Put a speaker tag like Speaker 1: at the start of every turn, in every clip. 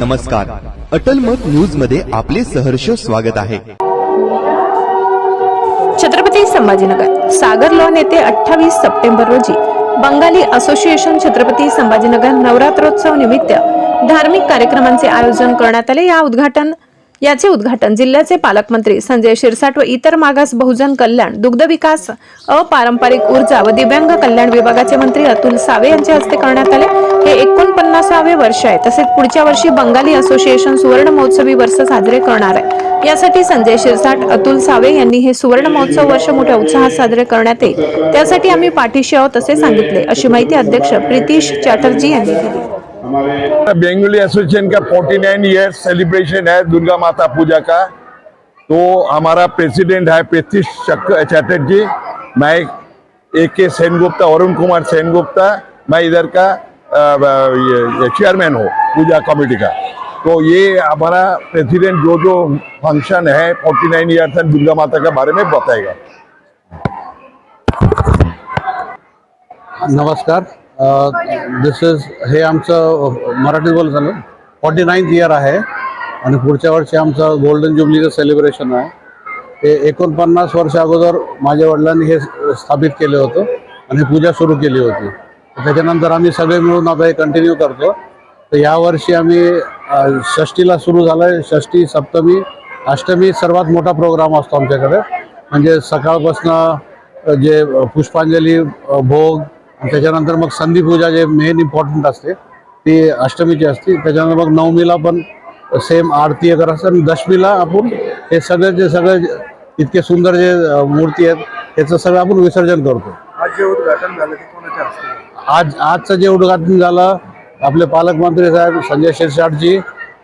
Speaker 1: नमस्कार. अटल मत न्यूजमध्ये आपले सहर्ष स्वागत आहे.
Speaker 2: छत्रपती संभाजीनगर. सागर लॉन येथे अठ्ठावीस सप्टेंबर रोजी बंगाली असोसिएशन छत्रपती संभाजीनगर नवरात्रोत्सव निमित्त धार्मिक कार्यक्रमांचे आयोजन करण्यात आले. या उद्घाटन याचे उद्घाटन जिल्ह्याचे पालकमंत्री संजय शिरसाट व इतर मागास बहुजन कल्याण दुग्ध विकास अपारंपरिक ऊर्जा व दिव्यांग कल्याण विभागाचे मंत्री अतुल सावे यांच्या हस्ते करण्यात आले. हे एकोणपन्नासावे वर्ष आहे. तसेच पुढच्या वर्षी बंगाली असोसिएशन सुवर्ण महोत्सवी वर्ष साजरे करणार आहे. यासाठी संजय शिरसाट अतुल सावे यांनी हे सुवर्ण महोत्सव वर्ष मोठ्या उत्साहात साजरे करण्यात येईल. त्यासाठी आम्ही पाठीशी आहोत असे सांगितले अशी माहिती अध्यक्ष प्रितीश चॅटर्जी यांनी दिली.
Speaker 3: बेंगोली एसोसिएशन का 49 ईयर्स सेलिब्रेशन है दुर्गा माता पूजा का। तो हमारा प्रेसिडेंट है प्रीतिश चैटर्जी। मैं ए के सेनगुप्ता अरुण कुमार सेनगुप्ता मैं इधर का चेयरमैन हूँ पूजा कमेटी का। तो ये हमारा प्रेसिडेंट जो जो फ़ंक्शन है 49 ईयर्स एंड दुर्गा माता के बारे में बताएगा।
Speaker 4: नमस्कार। दिस इज हे आमचं मराठीत बोल झालं फॉर्टी नाईन्थ इयर आहे. आणि पुढच्या वर्षी आमचं गोल्डन ज्युबलीचं सेलिब्रेशन आहे. ते एकोणपन्नास वर्ष अगोदर माझ्या वडिलांनी हे स्थापित केलं होतं आणि पूजा सुरू केली होती. त्याच्यानंतर आम्ही सगळे मिळून आता हे कंटिन्यू करतो. तर यावर्षी आम्ही षष्टीला सुरू झालं आहे षष्टी सप्तमी अष्टमी सर्वात मोठा प्रोग्राम असतो आमच्याकडे. म्हणजे सकाळपासनं जे पुष्पांजली भोग त्याच्यानंतर मग संधी पूजा जे मेन इम्पॉर्टंट असते ती अष्टमीची असते. त्याच्यानंतर मग नवमीला पण सेम आरती वगैरे असतं. आणि दशमीला आपण हे सगळे जे सगळे इतके सुंदर जे मूर्ती आहेत त्याचं सगळं आपण विसर्जन करतो.
Speaker 5: आज जे उद्घाटन झालं ते कोणाच्या हस्ते झालं?
Speaker 4: आज आजचं जे उद्घाटन झालं आपले पालकमंत्री साहेब संजय शिरसाटजी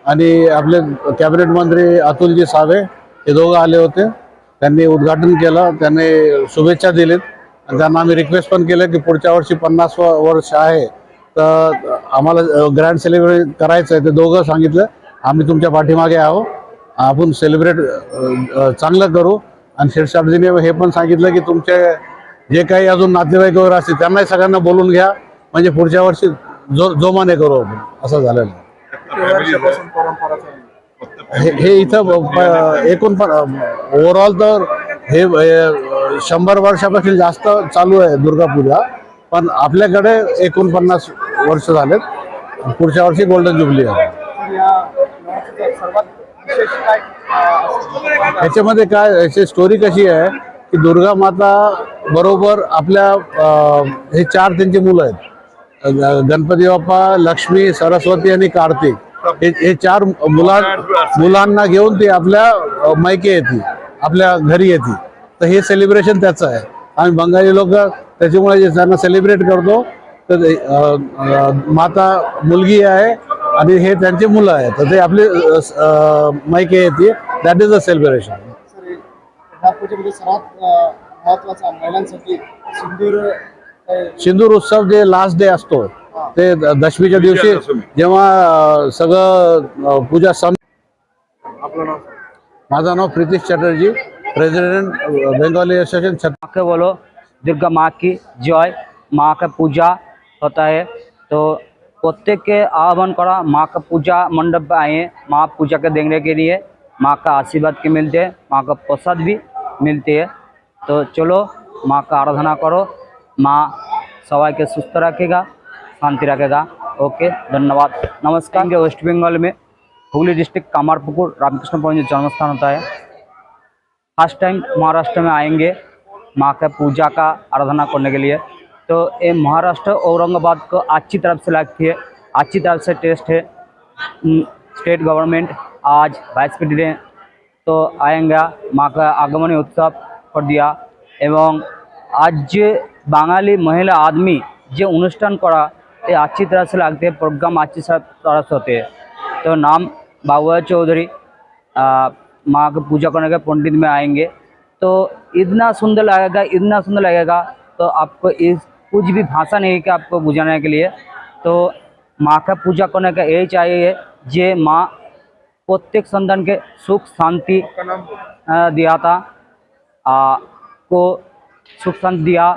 Speaker 4: आणि आपले कॅबिनेट मंत्री अतुलजी सावे हे दोघं आले होते. त्यांनी उद्घाटन केलं. त्यांनी शुभेच्छा दिलीत. त्यांना आम्ही रिक्वेस्ट पण केलं की पुढच्या वर्षी पन्नास वर्ष आहे तर आम्हाला ग्रँड सेलिब्रेट करायचं आहे ते दोघं सांगितलं आम्ही तुमच्या पाठीमागे आहो आपण सेलिब्रेट चांगलं करू. आणि शिरसाटजीने हे पण सांगितलं की तुमचे जे काही अजून नातेवाईक वगैरे असतील त्यांनाही सगळ्यांना बोलून घ्या. म्हणजे पुढच्या वर्षी जो जोमाने करू आपण असं झालेलं हे हे इथं एकूण पण ओव्हरऑल तर हे शंभर वर्षापासून जास्त चालू आहे दुर्गा पूजा पण आपल्याकडे एकोणपन्नास वर्ष झालेत. पुढच्या वर्षी गोल्डन जुबली आहे.
Speaker 5: काय
Speaker 4: ह्याच्यामध्ये काय याची स्टोरी कशी आहे की दुर्गा माता बरोबर आपल्या हे चार त्यांची मुलं आहेत. ग- गणपती बाप्पा लक्ष्मी सरस्वती आणि कार्तिक. हे हे चार मुला मुलांना घेऊन ती आपल्या मायके येते आपल्या घरी येते. तर हे सेलिब्रेशन त्याचं आहे. आम्ही बंगाली लोक त्याच्यामुळे जे त्यांना सेलिब्रेट करतो तर माता मुलगी आहे आणि हे त्यांची मुलं आहेत. तर ते आपले मायके येते that is a celebration
Speaker 5: sindoor
Speaker 4: utsav जे लास्ट डे असतो ते दशमीच्या दिवशी जेव्हा सगळं पूजा सम
Speaker 5: आपलं नाव?
Speaker 4: माझं नाव प्रीतीश चॅटर्जी. प्रेसिडेंट बंगाली एसोसिएशन छत
Speaker 6: के बोलो दुर्गा माँ की जय माँ का पूजा होता है। तो प्रत्येक के आह्वान करा माँ का पूजा मंडप में आए माँ पूजा के देखने के लिए माँ का आशीर्वाद के मिलते हैं माँ का प्रसाद भी मिलती है। तो चलो माँ का आराधना करो माँ सवाई के सुस्त रखेगा शांति रखेगा। ओके धन्यवाद। नमस्कार। वेस्ट बंगाल में हुगली डिस्ट्रिक्ट कामारपुकुर रामकृष्ण पंडित जन्मस्थान होता है फर्स्ट टाइम महाराष्ट्र में आएंगे माँ का पूजा का आराधना करने के लिए। तो ये महाराष्ट्र औरंगाबाद को अच्छी तरफ से लगती है अच्छी तरफ से टेस्ट है। स्टेट गवर्नमेंट आज वाइस प्रेसिडेंट तो आएंगे माँ का आगमनी उत्सव कर दिया। एवं आज जे बांगाली महिला आदमी जे अनुष्ठान करा ये अच्छी तरह से लगते हैं प्रोग्राम अच्छी तरह से होते हैं। तो नाम बाबुआ चौधरी माँ की पूजा करने के पंडित में आएँगे। तो इतना सुंदर लगेगा इतना सुंदर लगेगा तो आपको इस कुछ भी भाषा नहीं है कि आपको बुझाने के लिए। तो माँ का पूजा करने का यही चाहिए जे माँ प्रत्येक संतान के सुख शांति दिया था। आ, को सुख शांति दिया।